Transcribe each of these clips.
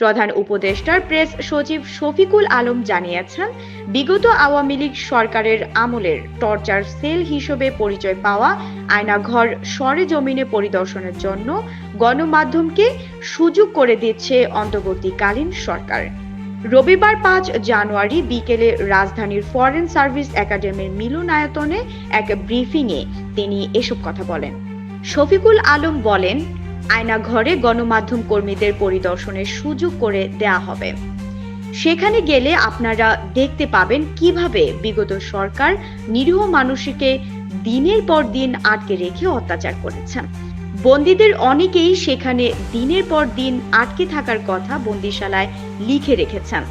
প্রধান উপদেষ্টার প্রেস সচিব শফিকুল আলম জানিয়েছেন, বিগত আওয়ামী লীগ সরকারের আমলের টর্চার সেল হিসেবে পরিচয় পাওয়া আয়নাঘর সরেজমিনে পরিদর্শনের জন্য গণমাধ্যমকে সুযোগ করে দিচ্ছে অন্তর্বর্তীকালীন সরকার। রবিবার পাঁচ জানুয়ারি বিকেলে রাজধানীর ফরেন সার্ভিস একাডেমির মিলনায়তনে এক ব্রিফিংয়ে তিনি এসব কথা বলেন। শফিকুল আলম বলেন আয়নাঘরে গণমাধ্যম কর্মীদের পরিদর্শনের সুযোগ করে দেয়া হবে। সেখানে গেলে আপনারা দেখতে পাবেন কীভাবে বিগত সরকার নিরীহ মানুষকে দিনের পর দিন আটকে রেখে অত্যাচার করেছেন বন্দীদের অনেকেই সেখানে দিনের পর দিন আটকে থাকার কথা বন্দিশালায় লিখে রেখেছেন।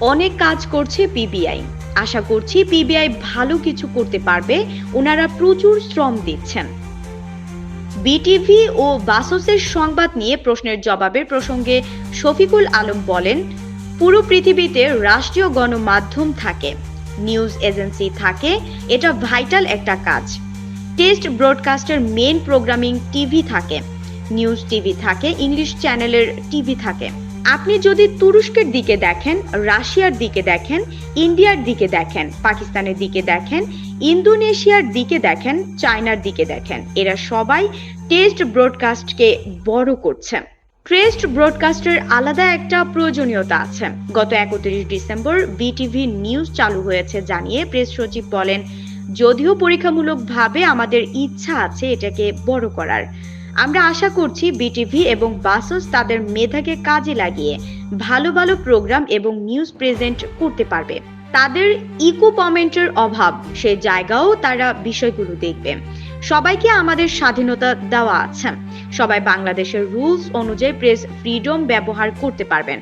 অনেক কাজ করছে পিবিআই আশা করছি পিবিআই ভালো কিছু করতে পারবে, ওনারা প্রচুর শ্রম দিচ্ছেন। বিটিভি ও বাসসের সংবাদ নিয়ে প্রশ্নের জবাবের প্রসঙ্গে শফিকুল আলম বলেন, পুরো পৃথিবীতে রাষ্ট্রীয় গণমাধ্যম থাকে, নিউজ এজেন্সি থাকে, এটা ভাইটাল একটা কাজ। টেস্ট ব্রডকাস্টের মেন প্রোগ্রামিং টিভি থাকে, নিউজ টিভি থাকে, ইংলিশ চ্যানেলের টিভি থাকে। আপনি যদি তুরস্কের দিকে দেখেন, রাশিয়ার দিকে দেখেন, ইন্ডিয়ার দিকে দেখেন, পাকিস্তানের দিকে দেখেন, ইন্দোনেশিয়ার দিকে দেখেন, চায়নার দিকে দেখেন, এরা সবাই টেস্ট ব্রডকাস্টকে বড় করছে। টেস্ট ব্রডকাস্টের আলাদা একটা প্রয়োজনীয়তা আছে। গত একত্রিশ ডিসেম্বর বিটিভি নিউজ চালু হয়েছে জানিয়ে প্রেস সচিব বলেন, যদিও পরীক্ষামূলকভাবে আমাদের ইচ্ছা আছে এটাকে বড় করার আমরা আশা করছি বিটিভি এবং বাসস তাদের মেধাকে কাজে লাগিয়ে ভালো ভালো প্রোগ্রাম এবং নিউজ প্রেজেন্ট করতে পারবে। তাদের ইকো কমেন্টের অভাব, সে জায়গাও তারা বিষয়গুলো দেখবে। সবাইকে আমাদের স্বাধীনতা দেওয়া আছে। সবাই বাংলাদেশের রুলস অনুযায়ী প্রেস ফ্রিডম ব্যবহার করতে পারবেন।